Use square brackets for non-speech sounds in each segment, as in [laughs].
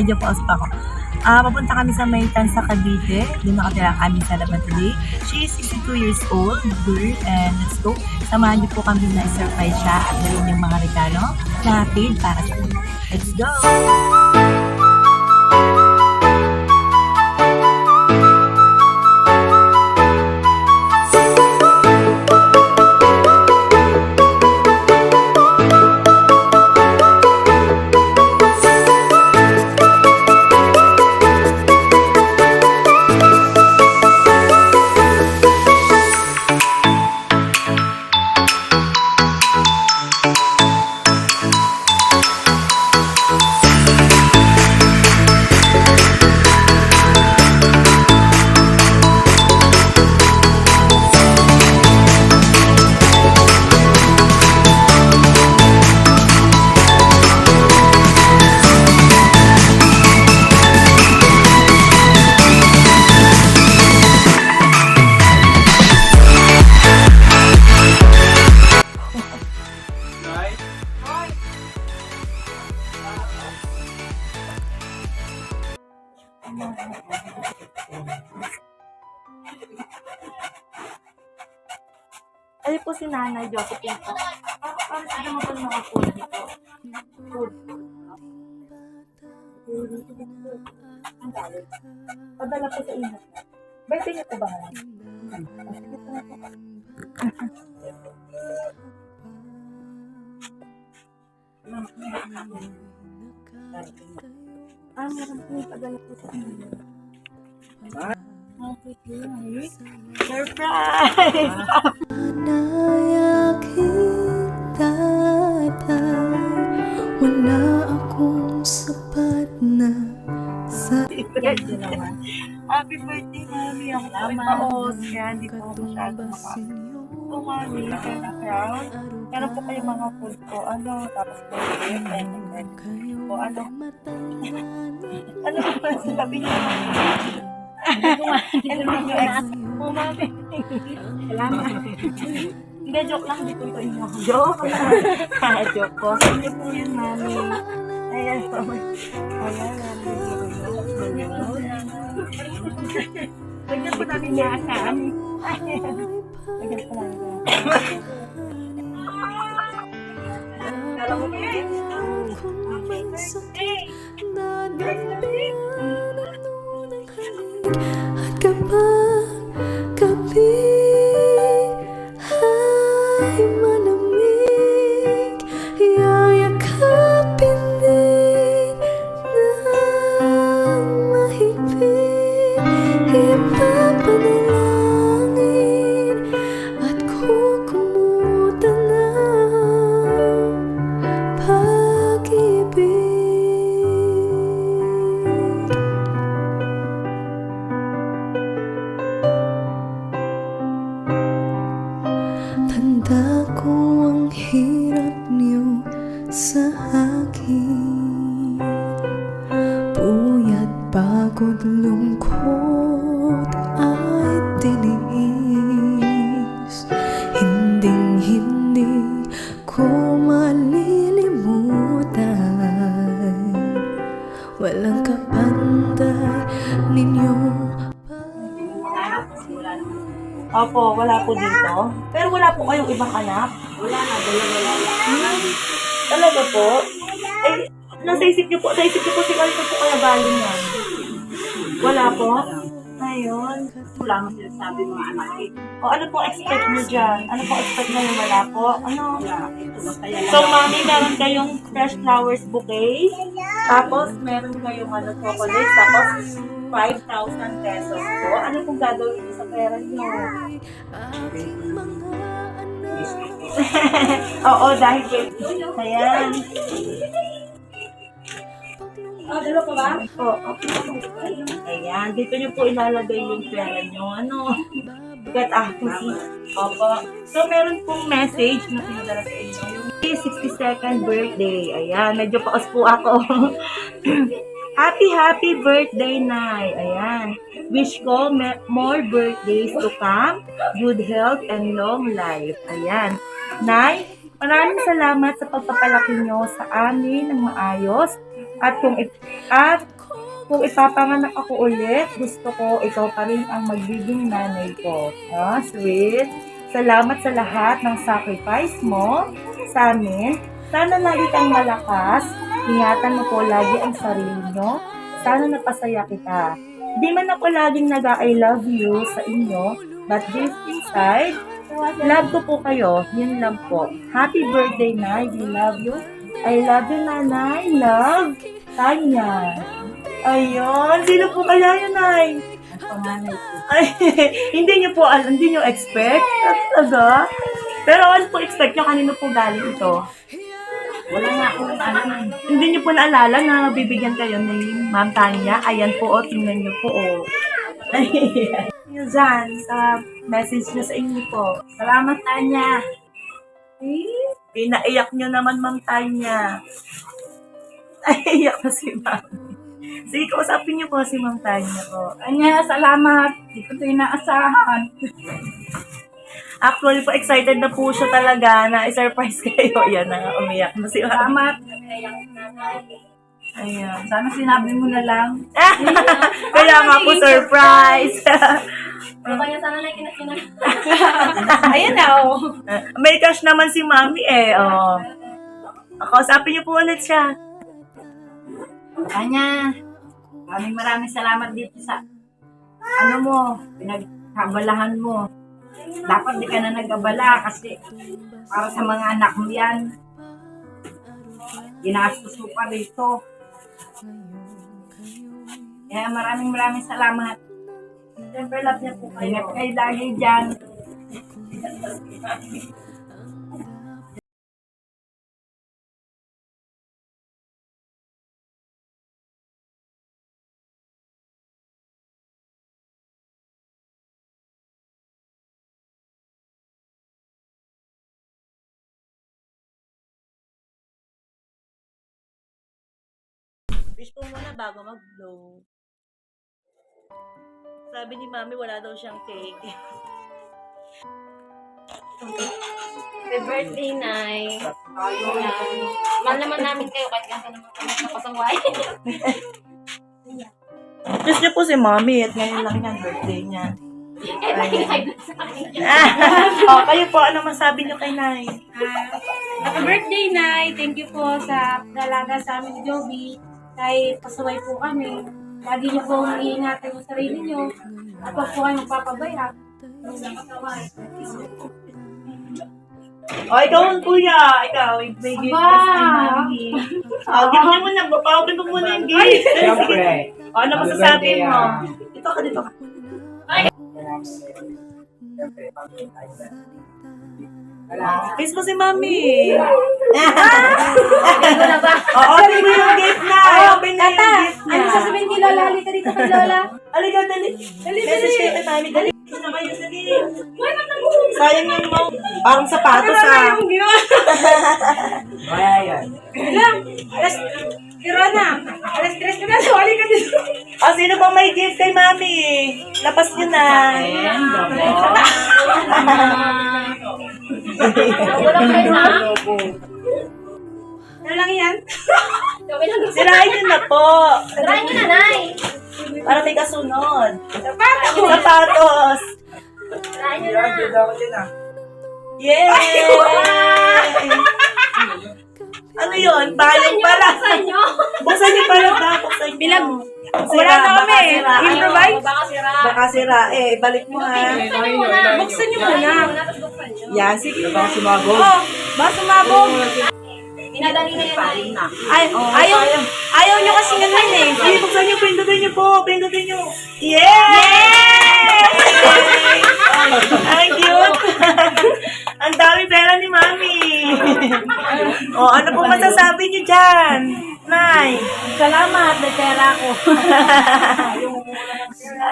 medyo pause pa ako. Ah, papunta kami sa Maytan sa Cavite. Doon nakatira kami sa Laban today. She is 62 years old, girl, and let's go. Samahan niyo po kami na surprise siya at dalhin yung mga regalo na paid para sa kanya. Let's go! Ay po si Nanay Josephine po. Ah, Para sa po yung mga food dito. Food. Padala po sa inyo. Birthday niyo po ba? Ah, sige po nga po. Ah, meron po yung padala po sa inyo. Okay, guys. Surprise! Nanay aking tatay Wala akong sapat na sa Happy birthday, Mami. Paos. Kaya hindi po ako masyado maka... Po, Mami. Kaya na crown. Meron po kayo mga food po. Ano? Tapos po, gift and po, ano? [laughs] Ano po ba sabi niyo? Ano ba yung ex? Po, Mami. Salamat. Hindi, joke lang. Hindi po ito inyo. Joke? Ah, joke po. Hindi po yun, Mami. Ayan po. Ayan, Mami. Lagyan po namin niya sa amin. Lagyan po namin [laughs] niya. Pagod, lungkot ay tiniis Hinding hindi ko malilimutan Walang kapanday ninyo Opo, wala po dito. Pero wala po kayong ibang anak? Wala na, dalawa lang. Hmm, talaga po? Eh, nasa isip niyo po, sa isip niyo po si Carlton po kaya galing yan. Wala po? Ayun. Wala mo sinasabi mga anak eh. O ano pong expect niyo dyan? Ano pong expect na wala po? Ano? So, mami, meron kayong fresh flowers bouquet. Tapos, meron kayong ano, chocolate. Tapos, 5,000 pesos po. Ano pong gagawin niyo sa pera niyo? [laughs] Oo, dahil kay... Ayan. Ah, dalawa pa ba? Oo. Ayan. Dito niyo po ilalagay yung pera niyo. Ano? Get accuracy. Opo. So, meron pong message na pinadala sa inyo. Yung 62nd birthday. Ayan. Medyo paos po ako. [clears throat] happy, happy birthday, Nay. Ayan. Wish ko more birthdays to come, good health, and long life. Ayan. Nay, Maraming salamat sa pagpapalaki nyo sa amin ng maayos. At kung, at kung ipapanganak ako ulit, gusto ko ikaw pa rin ang magiging nanay ko. Ah, sweet. Salamat sa lahat ng sacrifice mo sa amin. Sana lagi kang malakas. Ingatan mo po lagi ang sarili mo. Sana napasaya kita. Di man ako laging nag I love you sa inyo, but deep inside, love ko po kayo. Yun lang po. Happy birthday, Nay. We love you. I love you, Nanay. Love, Tanya. Ayun. Sino po kaya yun, Nay? Ang panganay ko. Ay, [laughs] hindi niyo po alam, hindi niyo expect. Talaga? Pero ano po expect niyo? Kanino po galing ito? Wala nga akong alam. Hindi niyo po naalala na bibigyan kayo ni Ma'am Tanya. Ayan po, o, tingnan niyo po, o. Ayan. [laughs] Yun dyan, sa message niyo sa inyo po. Salamat, Tanya. Eh, pinaiyak niyo naman, Ma'am Tanya. Ay, iyak na si Ma'am. Sige, kausapin niyo po si Ma'am Tanya po. Tanya, salamat. Hindi ko ito inaasahan. Actually po, excited na po siya talaga na i-surprise [laughs] kayo. Yan na, umiyak na si Ma'am. Salamat. Ayan. Sana sinabi mo na lang. [laughs] Kaya nga po, surprise! [laughs] Kaya sana na kinakina. [laughs] Ayan na, oh. May cash naman si Mami eh, oh. Kausapin niyo po ulit siya. Tanya, maraming maraming salamat dito sa ano mo, pinagkabalahan mo. Dapat di ka na nag-abala kasi para sa mga anak mo yan. Ginastos mo pa dito. Kaya maraming maraming salamat. Siyempre, love niya po Ingat kayo lagi dyan. [laughs] Wish po muna bago mag-blow. Sabi ni Mami, wala daw siyang cake. Happy birthday, Nay. Ayan. Mahal naman namin kayo kahit ganito naman kami kapasaway. Kiss niyo po si Mami at ngayon lang yan, birthday niya. eh, makinig sa akin. [laughs] oh, kayo po, ano masabi niyo kay Nay? Happy birthday, Nay! Thank you po sa dalaga sa amin ni Joby. Kahit pasaway po kami, lagi niyo po iingatan yung sarili niyo at huwag po kayo magpapabaya. Oh, ikaw ang kuya. Ikaw, may gift ka sa kay Mami. Oh, gift niyo muna. Papawagin mo muna yung gift. Siyempre. Oh, ano masasabi mo? Dito ka, dito ka. Kiss mo si Mami. [laughs] Oo, open mo yung gift na. Open na yung gift na. Ano sasabihin ni Lola? Halika dito kay Lola. Halika, dali. Dali, Message kayo kay Mami. Dali. Kiss na kayo, dali. Sayang yung mga parang sapatos ah. Kaya [laughs] yan. Alas, tira na. Alas tres ka na. Sali ka dito. Ah, sino bang may gift kay Mami? Lapas niyo na. [laughs] Wala kayo na. Ano lang yan? [laughs] Sirain niyo na po. Try nyo na, Nay. Para may kasunod. Sapatos. Sapatos. Try nyo na. Yay! ano yun? Bayong pala. Sa inyo. Buksan niyo pala ba? Buksan niyo. Bilag. Sira, Wala na kami. Improvise. Baka sira. Baka sira. Eh, balik mo ha. Buksan nyo muna. Buksan niyo muna. Nyo. Yan, sige. Baka sumabog. Oh, baka sumabog. Minadali na yan, Nay. Ay, ayaw, ayaw niyo kasi ganun eh. Sige, buksan niyo. Pindutin niyo po. Pindutin niyo. Yay! Ang cute. Ang dami pera ni Mami. [laughs] oh, ano po masasabi niyo dyan? Nay. Salamat, may pera ako. [laughs]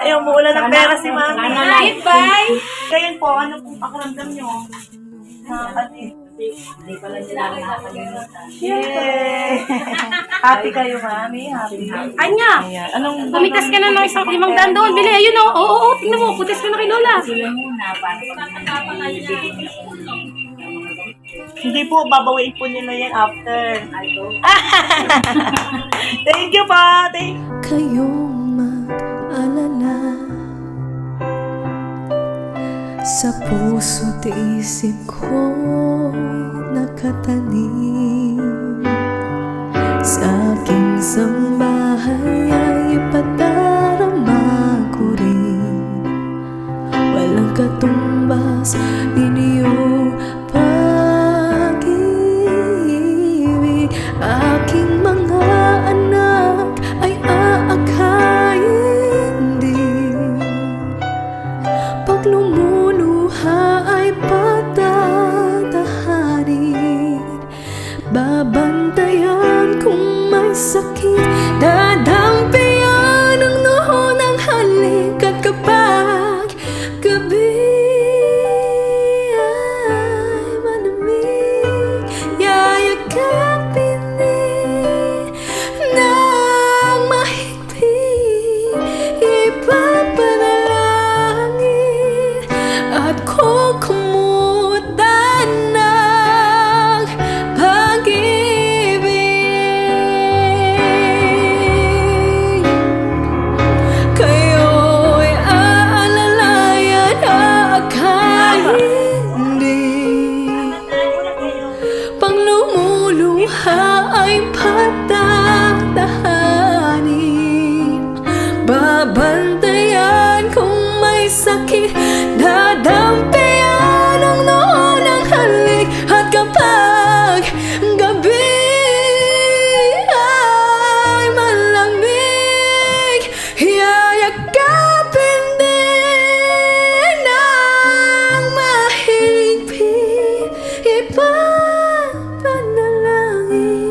Ayaw mo wala ng pera si Mami. Bye, bye! Ngayon po, ano pong pakiramdam nyo? Nakakatid. Hindi pala sila nakakalimutan. Yay! [laughs] Happy kayo, Mami. Happy. Anya! Anong... Tumitas ka na ng isang limang daan doon. Bili, ayun o. Oo, oo, tingnan mo. Putas ka na kay Lola. Muna. Paano pa Hindi po, babawiin po nila yan after. [laughs] Thank you pa! Thank you. Kayo Sa puso't isip ko nakatanim. Sa aking sambahay ay ipadarama ko rin. Walang katumbas, iniyon lucky.